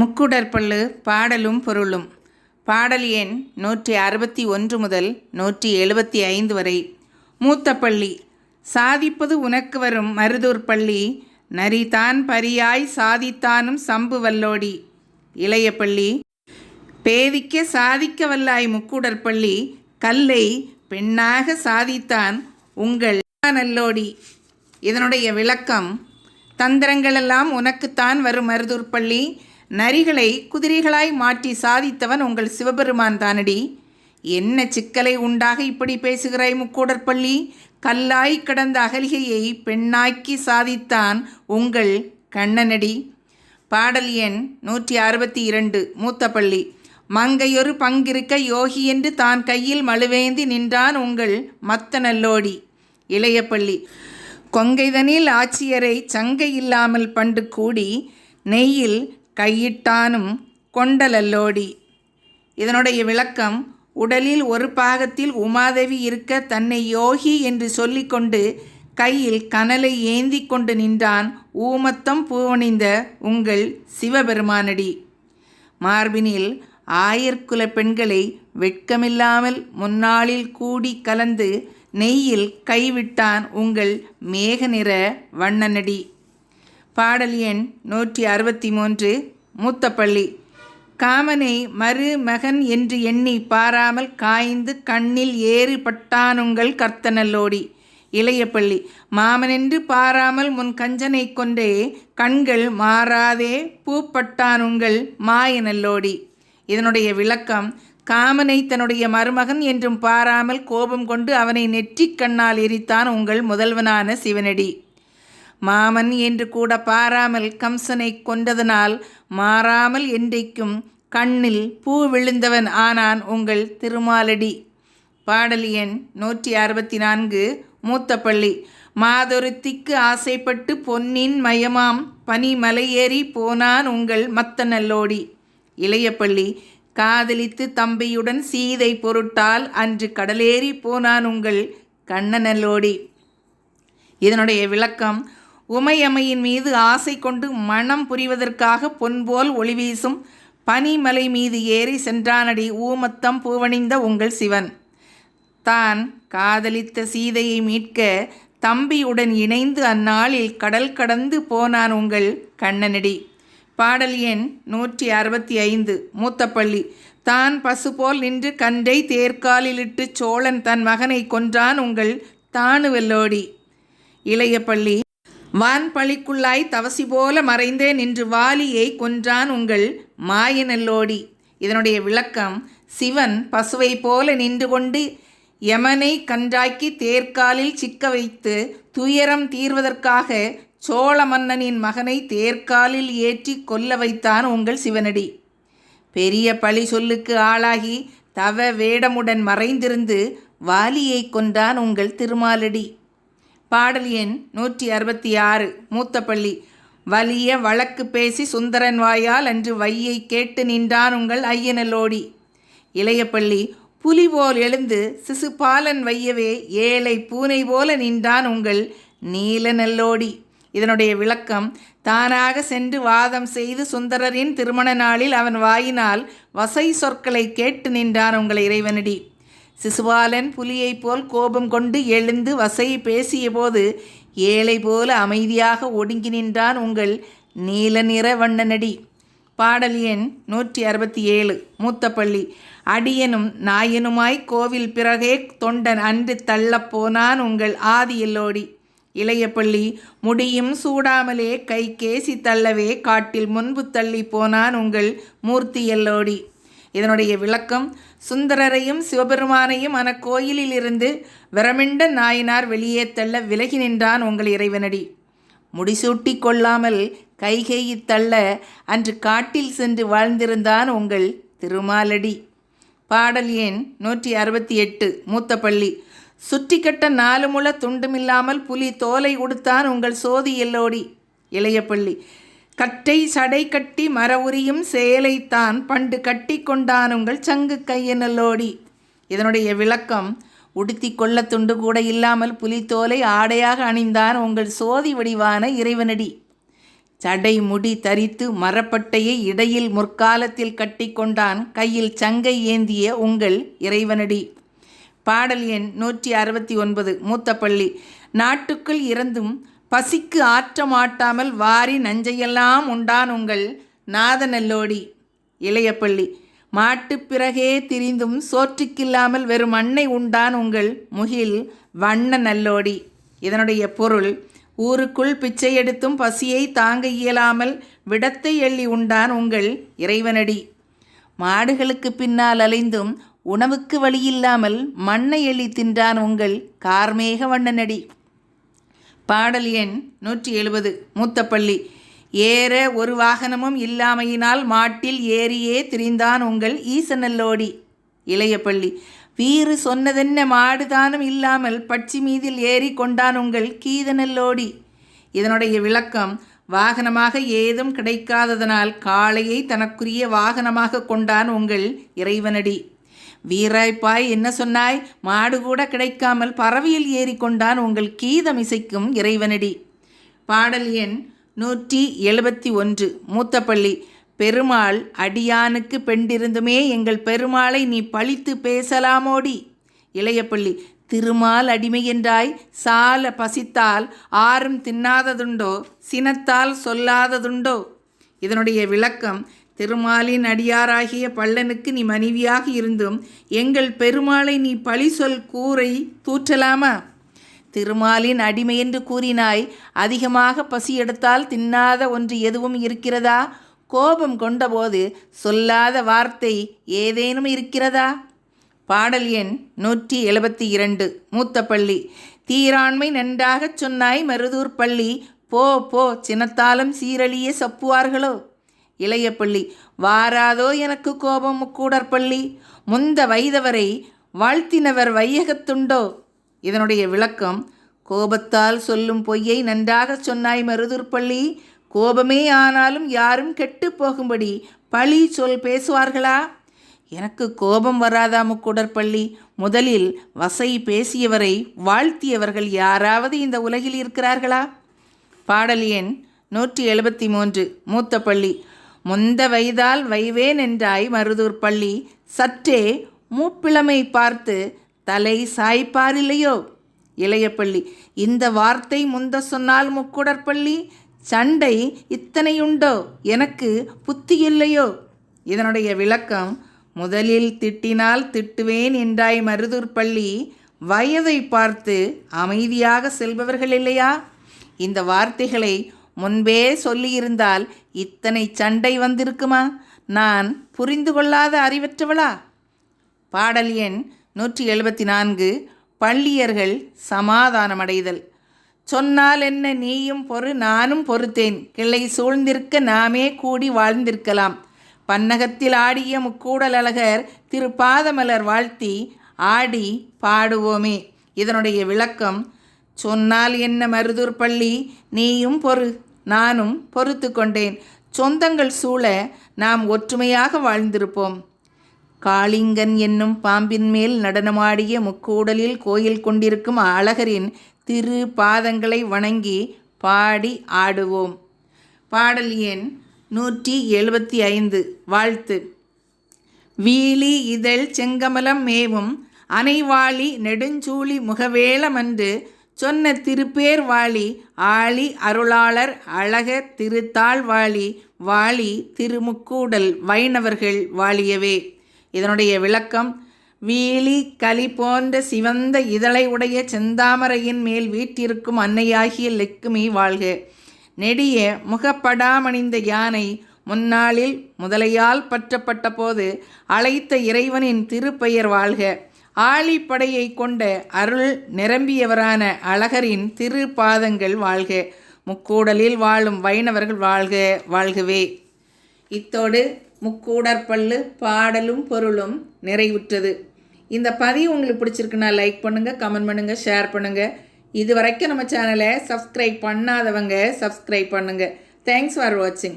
முக்குடற்பள்ளு பாடலும் பொருளும். பாடல் எண் நூற்றி அறுபத்தி ஒன்று முதல் நூற்றி எழுபத்தி ஐந்து வரை. மூத்த பள்ளி சாதிப்பது உனக்கு வரும் மருதூர் பள்ளி நரிதான் பரியாய் சாதித்தானும் சம்பு வல்லோடி. இளைய பள்ளி பேதிக்க சாதிக்க வல்லாய் முக்குடற்பள்ளி கல்லை பெண்ணாக சாதித்தான் உங்கள் நல்லோடி. இதனுடைய விளக்கம் தந்திரங்களெல்லாம் உனக்குத்தான் வரும் மருதூர் பள்ளி நரிகளை குதிரைகளாய் மாற்றி சாதித்தவன் உங்கள் சிவபெருமான் தானடி. என்ன சிக்கலை உண்டாக இப்படி பேசுகிறாய் முக்கூடற்பள்ளி? கல்லாய் கிடந்த அகலிகையை பெண்ணாக்கி சாதித்தான் உங்கள் கண்ணனடி. பாடல் எண் நூற்றி அறுபத்தி இரண்டு மூத்தப்பள்ளி. மங்கையொரு பங்கிருக்க யோகி என்று தான் கையில் மழுவேந்தி நின்றான் உங்கள் மத்த நல்லோடி. இளையப்பள்ளி கொங்கைதனில் ஆட்சியரை சங்கை இல்லாமல் பண்டு கூடி நெய்யில் கையிட்டானும் கொண்டலல்லோடி. இதனுடைய விளக்கம் உடலில் ஒரு பாகத்தில் உமாதேவி இருக்க தன்னை யோகி என்று சொல்லிக்கொண்டு கையில் கனலை ஏந்தி கொண்டு நின்றான் ஊமத்தம் பூவணிந்த உங்கள் சிவபெருமானடி. மார்பினில் ஆயர்குல பெண்களை வெட்கமில்லாமல் முன்னாளில் கூடி கலந்து நெய்யில் கைவிட்டான் உங்கள் மேக நிற வண்ணனடி. பாடல் எண் நூற்றி அறுபத்தி மூன்று மூத்தப்பள்ளி. காமனை மருமகன் என்று எண்ணி பாராமல் காய்ந்து கண்ணில் ஏறு பட்டானுங்கள் கர்த்தனல்லோடி இளையப்பள்ளி மாமனென்று பாராமல் முன் கஞ்சனை கொண்டே கண்கள் மாறாதே பூப்பட்டானுங்கள் மாயனல்லோடி இதனுடைய விளக்கம் காமனை தன்னுடைய மருமகன் என்றும் பாராமல் கோபம் கொண்டு அவனை நெற்றிக் கண்ணால் எரித்தான் உங்கள் முதல்வனான சிவனடி. மாமன் என்று கூட பாராமல் கம்சனை கொண்டதனால் மாறாமல் என்றைக்கும் கண்ணில் பூ விழுந்தவன் ஆனான் உங்கள் திருமாலடி. பாடல் எண் நூற்றி அறுபத்தி நான்கு மூத்த பள்ளி மாதொருத்திக்கு ஆசைப்பட்டு பொன்னின் மயமாம் பனி மலையேறி போனான் உங்கள் மத்த நல்லோடி இளைய பள்ளி காதலித்து தம்பியுடன் சீதை பொருட்டால் அன்று கடலேறி போனான் உங்கள் கண்ணநல்லோடி. இதனுடைய விளக்கம் உமையம்மையின் மீது ஆசை கொண்டு மனம் புரிவதற்காக பொன்போல் ஒளி வீசும் பனிமலை மீது ஏறி சென்றானடி ஊமத்தம் பூவணிந்த உங்கள் சிவன். தான் காதலித்த சீதையை மீட்க தம்பியுடன் இணைந்து அந்நாளில் கடல் கடந்து போனான் உங்கள் கண்ணனடி. பாடல் எண் நூற்றி அறுபத்தி ஐந்து மூத்தப்பள்ளி. தான் பசு போல் நின்று கன்றை தேர்காலிலிட்டு சோழன் தன் மகனை கொன்றான் உங்கள் தானுவெல்லோடி. இளையப்பள்ளி வான் பழிக்குள்ளாய் தவசி போல மறைந்தே நின்று வாலியை கொன்றான் உங்கள் மாயநல்லோடி. இதனுடைய விளக்கம் சிவன் பசுவை போல நின்று கொண்டு யமனை கன்றாக்கி தேர்காலில் சிக்க வைத்து துயரம் தீர்வதற்காக சோழ மன்னனின் மகனை தேர்காலில் ஏற்றி கொல்ல வைத்தான் உங்கள் சிவனடி. பெரிய பழி சொல்லுக்கு ஆளாகி தவ வேடமுடன் மறைந்திருந்து வாலியை கொன்றான் உங்கள் திருமாலடி. பாடல் எண் நூற்றி அறுபத்தி ஆறு மூத்தப்பள்ளி. வலிய வழக்கு பேசி சுந்தரன் வாயால் அன்று வையை கேட்டு நின்றான் உங்கள் ஐயனலோடி இளையப்பள்ளி புலி போல் எழுந்து சிசுபாலன் வையவே ஏழை பூனை போல நின்றான் உங்கள் நீல நல்லோடி இதனுடைய விளக்கம் தானாக சென்று வாதம் செய்து சுந்தரரின் திருமண நாளில் அவன் வாயினால் வசை சொற்களை கேட்டு நின்றான் உங்கள் இறைவனடி. சிசுபாலன் புலியைப் போல் கோபம் கொண்டு எழுந்து வசை பேசியபோது ஏழை போல அமைதியாக ஒடுங்கி நின்றான் உங்கள் நீல நிற வண்ணனடி பாடல் எண் நூற்றி அறுபத்தி ஏழு மூத்தப்பள்ளி. அடியனும் நாயனுமாய் கோவில் பிறகே தொண்டன் அன்று தள்ளப்போனான் உங்கள் ஆதி எல்லோடி. இளையப்பள்ளி முடியும் சூடாமலே கை கேசி தள்ளவே காட்டில் முன்பு தள்ளி போனான் உங்கள் மூர்த்தி எல்லோடி. இதனுடைய விளக்கம் சுந்தரரையும் சிவபெருமானையும் அன கோயிலிலிருந்து விரமிண்ட நாயினார் வெளியே தள்ள விலகி நின்றான் உங்கள் இறைவனடி. முடிசூட்டி கொள்ளாமல் கைகையை தள்ள அன்று காட்டில் சென்று வாழ்ந்திருந்தான் உங்கள் திருமாலடி. பாடல் எண் நூற்றி அறுபத்தி எட்டு மூத்த பள்ளி சுற்றி கட்ட நாலு முள துண்டுமில்லாமல் புலி தோலை உடுத்தான் உங்கள் சோதி எல்லோடி. இளையப்பள்ளி. கட்டை சடை கட்டி மர உரியும் சேலைத்தான் பண்டு கட்டி கொண்டானுங்கள் சங்கு கையனலோடி இதனுடைய விளக்கம் உடுத்தி கொள்ள துண்டு கூட இல்லாமல் புலித்தோலை ஆடையாக அணிந்தான் உங்கள் சோதி வடிவான இறைவனடி. சடை முடி தரித்து மரப்பட்டையை இடையில் முற்காலத்தில் கட்டிக்கொண்டான் கையில் சங்கை ஏந்திய உங்கள் இறைவனடி. பாடல் எண் நூற்றி அறுபத்தி ஒன்பது மூத்தப்பள்ளி. நாட்டுக்குள் இறந்தும் பசிக்கு ஆற்ற மாட்டாமல் வாரி நஞ்சையெல்லாம் உண்டான் உங்கள் நாதநல்லோடி இளையப்பள்ளி மாட்டுப் பிறகே திரிந்தும் சோற்றுக்கில்லாமல் வெறும் மண்ணை உண்டான் உங்கள் முகில் வண்ண நல்லோடி. இதனுடைய பொருள் ஊருக்குள் பிச்சை எடுத்தும் பசியை தாங்க இயலாமல் விடத்தை எள்ளி உண்டான் உங்கள் இறைவனடி. மாடுகளுக்கு பின்னால் அலைந்தும் உணவுக்கு வழியில்லாமல் மண்ணை எள்ளி தின்றான் உங்கள் கார்மேக வண்ணனடி. பாடல் எண் நூற்றி எழுபது மூத்தப்பள்ளி. ஏற ஒரு வாகனமும் இல்லாமையினால் மாட்டில் ஏறியே திரிந்தான் உங்கள் ஈசனல்லோடி இளையப்பள்ளி வீறு சொன்னதென்ன மாடுதானும் இல்லாமல் பட்சி மீதில் ஏறி கொண்டான் உங்கள் கீதநல்லோடி. இதனுடைய விளக்கம் வாகனமாக ஏதும் கிடைக்காததனால் காளையை தனக்குரிய வாகனமாக கொண்டான் உங்கள் இறைவனடி. வீராய்ப்பாய் என்ன சொன்னாய்? மாடு கூட கிடைக்காமல் பறவையில் ஏறிக்கொண்டான் உங்கள் கீதம் இசைக்கும் இறைவனடி. பாடல் எண் நூற்றி எழுபத்தி ஒன்று. மூத்தப்பள்ளி பெருமாள் அடியானுக்கு பெண்டிருந்துமே எங்கள் பெருமாளை நீ பழித்து பேசலாமோடி. இளையப்பள்ளி திருமால் அடிமை என்றாய் சால பசித்தால் ஆறும் தின்னாததுண்டோ சினத்தால் சொல்லாததுண்டோ. இதனுடைய விளக்கம் திருமாலின் அடியாராகிய பள்ளனுக்கு நீ மனைவியாக இருந்தும் எங்கள் பெருமாளை நீ பழி சொல் கூரை தூற்றலாமா? திருமாலின் அடிமை என்று கூறினாய் அதிகமாக பசி எடுத்தால் தின்னாத ஒன்று எதுவும் இருக்கிறதா? கோபம் கொண்டபோது சொல்லாத வார்த்தை ஏதேனும் இருக்கிறதா? பாடல் எண் நூற்றி எழுபத்தி இரண்டு மூத்த பள்ளி தீராண்மை நன்றாகச் சொன்னாய் மருதூர் பள்ளி. போ போ சினத்தாலும் சீரழிய சப்புவார்களோ? இளைய பள்ளி வாராதோ எனக்கு கோபம் கூடற்பள்ளி முந்த வைதவரை வாழ்த்தினவர் வையகத்துண்டோ? இதனுடைய விளக்கம் கோபத்தால் சொல்லும் பொய்யை நன்றாகச் சொன்னாய் மருதூர்பள்ளி கோபமே ஆனாலும் யாரும் கெட்டு போகும்படி பழி சொல் பேசுவார்களா? எனக்கு கோபம் வராதா முக்குடற்பள்ளி முதலில் வசை பேசியவரை வாழ்த்தியவர்கள் யாராவது இந்த உலகில் இருக்கிறார்களா? பாடல் எண் நூற்றி எழுபத்தி மூன்று மூத்த பள்ளி முந்த வயதால் வைவேன் என்றாய் மருதூர் பள்ளி. சற்றே மூப்பிளமை பார்த்து தலை சாய்ப்பாரில்லையோ? இளையப்பள்ளி இந்த வார்த்தை முந்த சொன்னால் முக்குடற்பள்ளி சண்டை இத்தனையுண்டோ? எனக்கு புத்தியில்லையோ இதனுடைய விளக்கம் முதலில் திட்டினால் திட்டுவேன் என்றாய் மருதூர் பள்ளி வயதை பார்த்து அமைதியாக செல்பவர்கள் இல்லையா? இந்த வார்த்தைகளை முன்பே சொல்லியிருந்தால் இத்தனை சண்டை வந்திருக்குமா? நான் புரிந்து கொள்ளாத அறிவற்றவளா? பாடல் எண் நூற்றி எழுபத்தி நான்கு பள்ளியர்கள் சமாதானமடைதல். சொன்னால் என்ன நீயும் பொறு நானும் பொறுத்தேன். கிளை சூழ்ந்திருக்க நாமே கூடி வாழ்ந்திருக்கலாம். பன்னகத்தில் ஆடிய முக்கூடல் அழகர் திரு பாதமலர் வாழ்த்தி ஆடி பாடுவோமே. இதனுடைய விளக்கம் சொன்னால் என்ன மருதூர் பள்ளி நீயும் பொறு. நானும் பொறுத்து கொண்டேன். சொந்தங்கள் சூழ நாம் ஒற்றுமையாக வாழ்ந்திருப்போம். காளிங்கன் என்னும் பாம்பின் மேல் நடனமாடிய முக்கூடலில் கோயில் கொண்டிருக்கும் அழகரின் திரு பாதங்களை வணங்கி பாடி ஆடுவோம். பாடல் எண் நூற்றி எழுபத்தி ஐந்து. வாழ்த்து. வீழி இதழ் செங்கமலம் மேவும் அனைவாளி நெடுஞ்சூழி முகவேளமன்று சொன்ன திருப்பேர் வாளி ஆளி அருளாளர் அழக திருத்தாள் வாளி வாளி திருமுக்கூடல் வைணவர்கள் வாழியவே இதனுடைய விளக்கம் வீழி களி போன்ற சிவந்த இதழை உடைய செந்தாமரையின் மேல் வீட்டிருக்கும் அன்னையாகிய லெக்குமி வாழ்க. நெடிய முகப்படாமணிந்த யானை முன்னாளில் முதலையால் பற்றப்பட்ட போது அழைத்த இறைவனின் திருப்பெயர் வாழ்க. ஆழிப்படையை கொண்ட அருள் நிரம்பியவரான அழகரின் திரு பாதங்கள் வாழ்க. முக்கூடலில் வாழும் வைணவர்கள் வாழ்க வாழ்கவே. இத்தோடு முக்கூடற்பல்லு பாடலும் பொருளும் நிறைவுற்றது. இந்த பதிவு உங்களுக்கு பிடிச்சிருக்குன்னா லைக் பண்ணுங்கள் கமெண்ட் பண்ணுங்கள் ஷேர் பண்ணுங்கள் இது வரைக்கும் நம்ம சேனலை சப்ஸ்கிரைப் பண்ணாதவங்க சப்ஸ்கிரைப் பண்ணுங்கள் தேங்க்ஸ் ஃபார் வாட்சிங்.